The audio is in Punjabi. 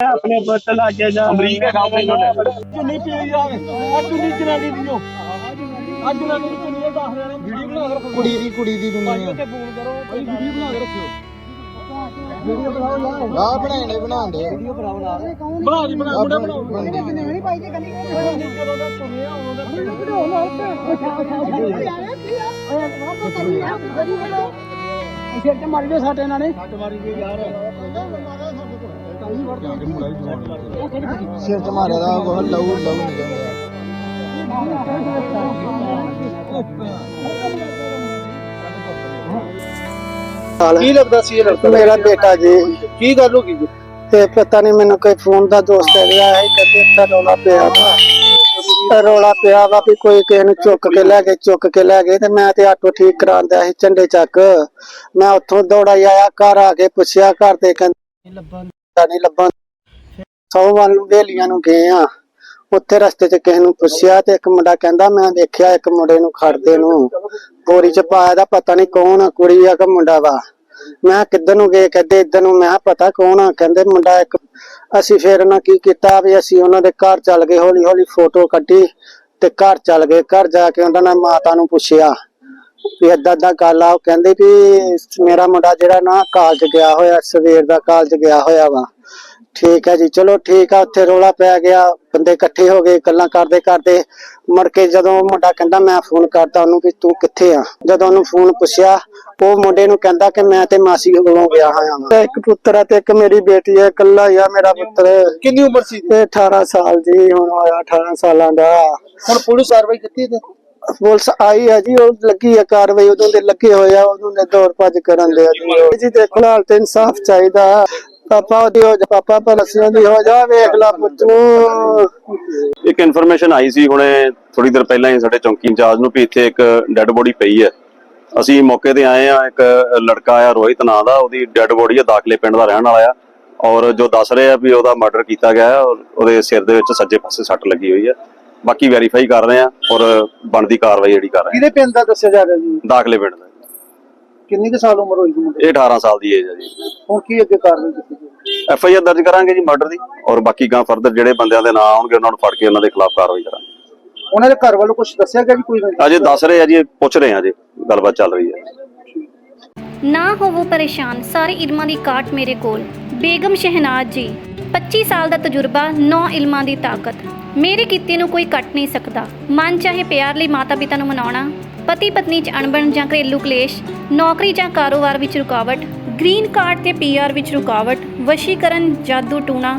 ਆਪਣੇ ਪੁੱਤ ਲਾਗੇ ਜਾ ਅਮਰੀਕਾ ਖਾਤੇ ਨੂੰ ਚੁੰਨੀ ਪੀ ਆ ਆ ਚੁੰਨੀ ਜਨਾਨੀ ਦੀ ਓ ਆ ਜਨਾਨੀ ਦੀ ਚੁੰਨੀ ਦਾ ਦੱਸ ਰਹੇ ਵੀਡੀਓ ਬਣਾ ਕੇ ਰੱਖੋ ਕੁੜੀ ਦੀ ਕੁੜੀ ਦੀ ਦੁਨੀਆ ਤੇ ਫੋਨ ਕਰੋ ਭਾਈ ਵੀਡੀਓ ਬਣਾ ਕੇ ਰੱਖਿਓ ਵੀਡੀਓ ਬਣਾਓ ਯਾਰ ਆ ਬਣਾਣੇ ਬਣਾਉਂਦੇ ਵੀਡੀਓ ਬਣਾਓ ਨਾਲ ਬਣਾ ਦੀ ਬਣਾ ਮੁੰਡਾ ਬਣਾਓ ਬਣਾਉਂਦੇ ਨਹੀਂ ਭਾਈ ਜੀ ਗਲੀ ਜਦੋਂ ਦਾ ਸੁਣਿਆ ਉਦੋਂ ਦਾ ਸਿਰ ਤੇ ਮਾਰੀ ਦੇ ਸਾਡੇ ਇਹਨਾਂ ਨੇ ਸੱਟ ਮਾਰੀ ਗਈ ਯਾਰ। ਸਿਰ ਤੇ ਮਾਰਿਆ ਦਾ ਉਹ ਲਹੂ ਲਹੂ ਨਿਕਲਿਆ ਕੀ ਲੱਗਦਾ ਸੀ ਇਹ ਲੜਕਾ? ਮੇਰਾ ਬੇਟਾ ਜੀ। ਕੀ ਗੱਲ ਹੋ ਗਈ ਜੀ? ਤੇ ਪਤਾ ਨਹੀਂ ਮੈਨੂੰ ਕੋਈ ਫੋਨ ਦਾ ਦੋਸਤ ਹੈ ਰਿਹਾ ਹੈ ਕਹਿੰਦੇ ਇੱਥੇ ਰੌਲਾ ਪਿਆ ਵਾ। ਰੌਲਾ ਪਿਆ ਵਾ ਵੀ ਕੋਈ ਕਿਸੇ ਨੂੰ ਚੁੱਕ ਕੇ ਲੈ ਗਏ ਚੁੱਕ ਕੇ ਲੈ ਗਏ ਤੇ ਮੈਂ ਤੇ ਆਟੋ ਠੀਕ ਕਰਾਉਂਦਾ ਸੀ ਝੰਡੇ ਚੱਕ। ਮੈਂ ਉੱਥੋਂ ਦੌੜਾ ਹੀ ਆਇਆ ਘਰ ਆ ਕੇ ਪੁੱਛਿਆ ਘਰ ਦੇ ਕਹਿੰਦੇ ਲੱਭਣ ਨਹੀਂ ਲੱਭਣ ਸੌ ਵੱਲ ਨੂੰ ਵੇਲੀਆਂ ਨੂੰ ਗਏ ਆ। ਉੱਥੇ ਰਸਤੇ 'ਚ ਕਿਸੇ ਨੂੰ ਪੁੱਛਿਆ ਤੇ ਇੱਕ ਮੁੰਡਾ ਕਹਿੰਦਾ ਮੈਂ ਵੇਖਿਆ ਇੱਕ ਮੁੰਡੇ ਨੂੰ ਖੜਦੇ ਨੂੰ। ਬੋਰੀ 'ਚ ਪਾਇਆ ਦਾ ਪਤਾ ਨਹੀਂ ਕੌਣ ਆ ਕੁੜੀ ਆ ਕਿ ਮੁੰਡਾ ਵਾ। ਮੈਂ ਕਿੱਧਰ ਨੂੰ ਗਏ ਕਹਿੰਦੇ ਇੱਧਰ ਨੂੰ, ਮੈਂ ਕਿਹਾ ਪਤਾ ਕੌਣ ਆ? ਕਹਿੰਦੇ ਮੁੰਡਾ ਇੱਕ, ਅਸੀਂ ਫੇਰ ਉਹਨਾਂ ਕੀ ਕੀਤਾ ਵੀ ਅਸੀਂ ਉਹਨਾਂ ਦੇ ਘਰ ਚੱਲ ਗਏ ਹੌਲੀ ਹੌਲੀ ਫੋਟੋ ਕੱਢੀ ਤੇ ਘਰ ਚੱਲ ਗਏ। ਘਰ ਜਾ ਕੇ ਉਹਨਾਂ ਨੇ ਮਾਤਾ ਨੂੰ ਪੁੱਛਿਆ ਵੀ ਏਦਾਂ ਏਦਾਂ ਗੱਲ ਆ। ਉਹ ਕਹਿੰਦੇ ਵੀ ਮੇਰਾ ਮੁੰਡਾ ਜਿਹੜਾ ਨਾ ਕਾਲਜ ਗਿਆ ਹੋਇਆ, ਸਵੇਰ ਦਾ ਕਾਲਜ ਗਿਆ ਹੋਇਆ ਵਾ। ਠੀਕ ਹੈ ਜੀ, ਚਲੋ ਠੀਕ ਆ, ਉੱਥੇ ਰੋਲਾ ਪੈ ਗਿਆ, ਬੰਦੇ ਇਕੱਠੇ ਹੋ ਗਏ, ਗੱਲਾਂ ਕਰਦੇ ਕਰਦੇ ਮੁੜ ਕੇ ਜਦੋਂ ਮੁੰਡਾ ਕਹਿੰਦਾ ਮੈਂ ਫੋਨ ਕਰਤਾ ਉਹਨੂੰ ਵੀ ਤੂੰ ਕਿੱਥੇ ਆ? ਜਦੋਂ ਉਹਨੂੰ ਫੋਨ ਪੁੱਛਿਆ ਉਹ ਮੁੰਡੇ ਨੂੰ ਕਹਿੰਦਾ ਕਿ ਮੈਂ ਤੇ ਮਾਸੀ ਕੋਲੋਂ ਗਿਆ ਵਾਂ। ਇੱਕ ਪੁੱਤਰ ਆ ਤੇ ਇੱਕ ਮੇਰੀ ਬੇਟੀ ਹੈ ਇਕੱਲਾ ਹੀ ਆ ਮੇਰਾ ਪੁੱਤਰ। ਕਿੰਨੀ ਉਮਰ ਸੀ? ਇਹ 18 ਸਾਲ ਜੀ ਹੁਣ ਹੋਇਆ 18 ਸਾਲਾਂ ਦਾ। ਹੁਣ ਪੁਲਿਸ ਕਾਰਵਾਈ ਕੀਤੀ ਤੇ ਪੁਲਿਸ ਆਈ ਹੈ ਜੀ ਉਹ ਲੱਗੀ ਹੈ ਕਾਰਵਾਈ ਉਦੋਂ ਦੇ ਲੱਗੇ ਹੋਏ ਆ ਉਦੋਂ ਦੇ ਦੌੜ ਭੱਜ ਕਰਨ ਦੇ ਆ ਜੀ। ਉਹ। ਜੀ ਤੇ ਤੇ ਇਨਸਾਫ ਚਾਹੀਦਾ। ਪਾਪਾ ਉਹਦੀ ਹੋ ਜਾ ਪਾਪਾ ਪਲਸੀਆਂ ਦੀ ਹੋ ਜਾ ਵੇਖ ਲਾ ਪੁੱਤ। ਨੂੰ ਇੱਕ ਇਨਫੋਰਮੇਸ਼ਨ ਆਈ ਸੀ ਹੁਣੇ ਥੋੜੀ ਦੇਰ ਪਹਿਲਾਂ ਹੀ ਸਾਡੇ ਚੌਂਕੀ ਇੰਚਾਰਜ ਨੂੰ ਵੀ ਇੱਥੇ ਇੱਕ ਡੈੱਡ ਬੋਡੀ ਪਈ ਹੈ। ਅਸੀਂ ਮੌਕੇ ਤੇ ਆਏ ਆ ਇੱਕ ਲੜਕਾ ਆ ਰੋਹਿਤ ਨਾਂ ਦਾ ਉਹਦੀ ਡੈੱਡ ਬੋਡੀ ਆ ਦਾਖਲੇ ਪਿੰਡ ਦਾ ਰਹਿਣ ਵਾਲਾ ਆ। ਔਰ ਜੋ ਦੱਸ ਰਹੇ ਆ ਵੀ ਉਹਦਾ ਮਰਡਰ ਕੀਤਾ ਗਿਆ ਹੈ ਔਰ ਉਹਦੇ ਸਿਰ ਦੇ ਵਿੱਚ ਸੱਜੇ ਪਾਸੇ ਸੱਟ ਲੱਗੀ ਹੋਈ ਹੈ ਬਾਕੀ ਵੈਰੀਫਾਈ ਕਰ ਰਹੇ ਆ ਔਰ ਬਣਦੀ ਕਾਰਵਾਈ ਜਿਹੜੀ ਕਰ ਰਹੇ ਕਿਹਦੇ ਪਿੰਡ ਦਾ ਦੱਸਿਆ ਜਾ ਰਿਹਾ ਜੀ? ਆ ਦਾਖਲੇ ਪਿੰਡ ਦਾ। ਕਿੰਨੀ ਕੁ ਸਾਲ ਉਮਰ ਹੋਈ ਮੁੰਡੇ ਦੀ? ਇਹ 18 ਸਾਲ ਦੀ ਏਜ ਹੈ ਜੀ। ਹੁਣ ਕੀ ਅੱਗੇ ਕਾਰਵਾਈ ਕੀਤੀ ਐਫ ਆਈ ਆਰ ਦਰਜ ਕਰਾਂਗੇ ਜੀ ਮਰਡਰ ਦੀ ਔਰ ਬਾਕੀ ਗਾਂ ਫਰਦਰ ਜਿਹੜੇ ਬੰਦਿਆਂ ਦੇ ਨਾਂ ਆਉਣਗੇ ਉਹਨਾਂ ਨੂੰ ਫੜ ਕੇ ਉਹਨਾਂ ਦੇ ਖਿਲਾਫ ਕਾਰਵਾਈ ਕਰਾਂਗੇ। ਉਹਨਾਂ ਦੇ ਘਰ ਵੱਲੋਂ ਕੁਝ ਦੱਸਿਆ ਗਿਆ ਜੀ ਕੋਈ ਨਹੀਂ ਅਜੇ ਦੱਸ ਰਹੇ ਆ ਜੀ ਪੁੱਛ ਰਹੇ ਆ ਜੀ ਗੱਲਬਾਤ ਚੱਲ ਰਹੀ ਹੈ। ਨਾ ਹੋਵੋ ਪਰੇਸ਼ਾਨ ਸਾਰੇ ਇਲਮਾਂ ਦੀ ਕਾਟ ਮੇਰੇ ਕੋਲ। ਬੇਗਮ ਸ਼ਹਿਨਾਜ਼ ਜੀ 25 ਸਾਲ ਦਾ ਤਜਰਬਾ 9 ਇਲਮਾਂ ਦੀ ਤਾਕਤ। ਮੇਰੇ ਕੀਤੇ ਨੂੰ ਕੋਈ ਕੱਟ ਨਹੀਂ ਸਕਦਾ। ਮਨ ਚਾਹੇ ਪਿਆਰ ਲਈ ਮਾਤਾ ਪਿਤਾ ਨੂੰ ਮਨਾਉਣਾ ਪਤੀ ਪਤਨੀ ਚ ਅਣਬਣ ਜਾਂ ਘਰੇਲੂ ਕਲੇਸ਼ ਨੌਕਰੀ ਜਾਂ ਕਾਰੋਬਾਰ ਵਿੱਚ ਰੁਕਾਵਟ ਗ੍ਰੀਨ ਕਾਰਡ ਤੇ ਪੀਆਰ ਵਿੱਚ ਰੁਕਾਵਟ ਵਸ਼ੀਕਰਨ ਜਾਦੂ ਟੂਣਾ